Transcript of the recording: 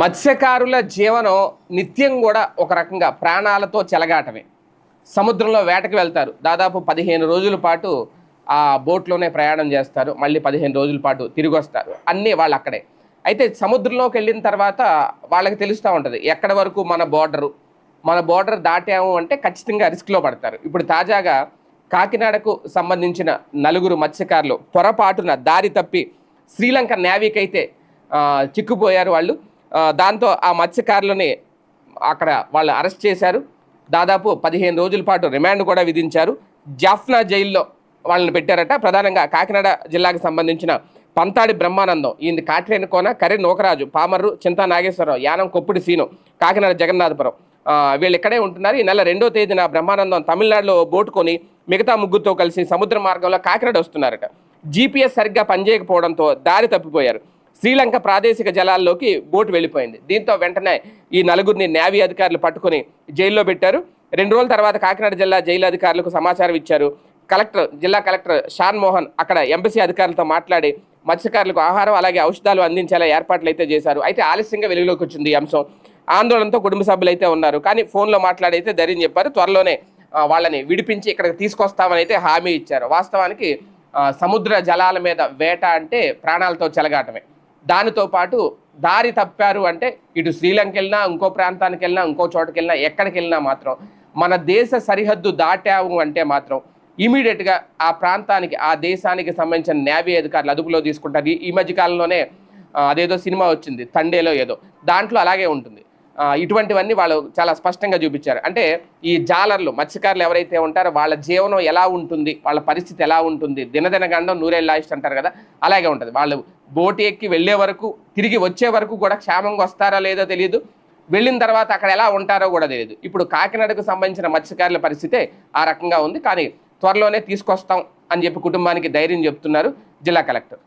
మత్స్యకారుల జీవనం నిత్యం కూడా ఒక రకంగా ప్రాణాలతో చెలగాటమే. సముద్రంలో వేటకు వెళ్తారు. దాదాపు పదిహేను రోజుల పాటు ఆ బోట్లోనే ప్రయాణం చేస్తారు. మళ్ళీ పదిహేను రోజుల పాటు తిరిగి వస్తారు అన్నీ వాళ్ళు అక్కడే. అయితే సముద్రంలోకి వెళ్ళిన తర్వాత వాళ్ళకి తెలుస్తూ ఉంటుంది. ఎక్కడ వరకు మన బోర్డరు మన బోర్డర్ దాటాము అంటే ఖచ్చితంగా రిస్క్లో పడతారు. ఇప్పుడు తాజాగా కాకినాడకు సంబంధించిన నలుగురు మత్స్యకారులు పొరపాటున దారి తప్పి శ్రీలంక నేవీకైతే చిక్కుపోయారు వాళ్ళు. దాంతో ఆ మత్స్యకారులని అక్కడ వాళ్ళు అరెస్ట్ చేశారు. దాదాపు పదిహేను రోజుల పాటు రిమాండ్ కూడా విధించారు. జాఫ్నా జైల్లో వాళ్ళని పెట్టారట. ప్రధానంగా కాకినాడ జిల్లాకు సంబంధించిన పంతాడి బ్రహ్మానందం ఈయన కాట్రేని కోన కర్రి నూకరాజు పామర్రు చింతా నాగేశ్వరరావు యానం కొప్పుడి సీను కాకినాడ జగన్నాథపురం. వీళ్ళు ఇక్కడే ఉంటున్నారు. ఈ నెల రెండో తేదీన బ్రహ్మానందం తమిళనాడులో బోటుకొని మిగతా ముగ్గురుతో కలిసి సముద్ర మార్గంలో కాకినాడ వస్తున్నారట. జీపీఎస్ సరిగ్గా పనిచేయకపోవడంతో దారి తప్పిపోయారు. శ్రీలంక ప్రాదేశిక జలాల్లోకి బోటు వెళ్ళిపోయింది. దీంతో వెంటనే ఈ నలుగురిని నేవీ అధికారులు పట్టుకొని జైల్లో పెట్టారు. రెండు రోజుల తర్వాత కాకినాడ జిల్లా జైలు అధికారులకు సమాచారం ఇచ్చారు. కలెక్టర్ జిల్లా కలెక్టర్ షాన్ మోహన్ అక్కడ ఎంబసీ అధికారులతో మాట్లాడి మత్స్యకారులకు ఆహారం అలాగే ఔషధాలు అందించేలా ఏర్పాట్లు అయితే చేశారు. అయితే ఆలస్యంగా వెలుగులోకి వచ్చింది ఈ అంశం. ఆందోళనతో కుటుంబ సభ్యులు అయితే ఉన్నారు. కానీ ఫోన్లో మాట్లాడైతే ధైర్యం చెప్పారు. త్వరలోనే వాళ్ళని విడిపించి ఇక్కడికి తీసుకొస్తామని అయితే హామీ ఇచ్చారు. వాస్తవానికి సముద్ర జలాల మీద వేట అంటే ప్రాణాలతో చెలగాటమే. దానితో పాటు దారి తప్పారు అంటే ఇటు శ్రీలంక వెళ్ళినా ఇంకో ప్రాంతానికి వెళ్ళినా ఇంకో చోటకి వెళ్ళినా ఎక్కడికి వెళ్ళినా మాత్రం మన దేశ సరిహద్దు దాటాము అంటే మాత్రం ఇమీడియట్గా ఆ ప్రాంతానికి ఆ దేశానికి సంబంధించిన నేవీ అధికారులు అదుపులో తీసుకుంటారు. ఈ- మధ్యకాలంలోనే మధ్య కాలంలోనే అదేదో సినిమా వచ్చింది తండేలో ఏదో. దాంట్లో అలాగే ఉంటుంది. ఇటువంటివన్నీ వాళ్ళు చాలా స్పష్టంగా చూపించారు. అంటే ఈ జాలర్లు మత్స్యకారులు ఎవరైతే ఉంటారో వాళ్ళ జీవనం ఎలా ఉంటుంది వాళ్ళ పరిస్థితి ఎలా ఉంటుంది దినదిన గండం నూరేళ్ళ లాస్ట్ అంటారు కదా అలాగే ఉంటుంది. వాళ్ళు బోటు ఎక్కి వెళ్ళే వరకు తిరిగి వచ్చే వరకు కూడా క్షేమంగా వస్తారా లేదో తెలియదు వెళ్ళిన తర్వాత అక్కడ ఎలా ఉంటారో కూడా తెలియదు ఇప్పుడు కాకినాడకు సంబంధించిన మత్స్యకారుల పరిస్థితే ఆ రకంగా ఉంది. కానీ త్వరలోనే తీసుకొస్తాం అని చెప్పి కుటుంబానికి ధైర్యం చెప్తున్నారు జిల్లా కలెక్టర్.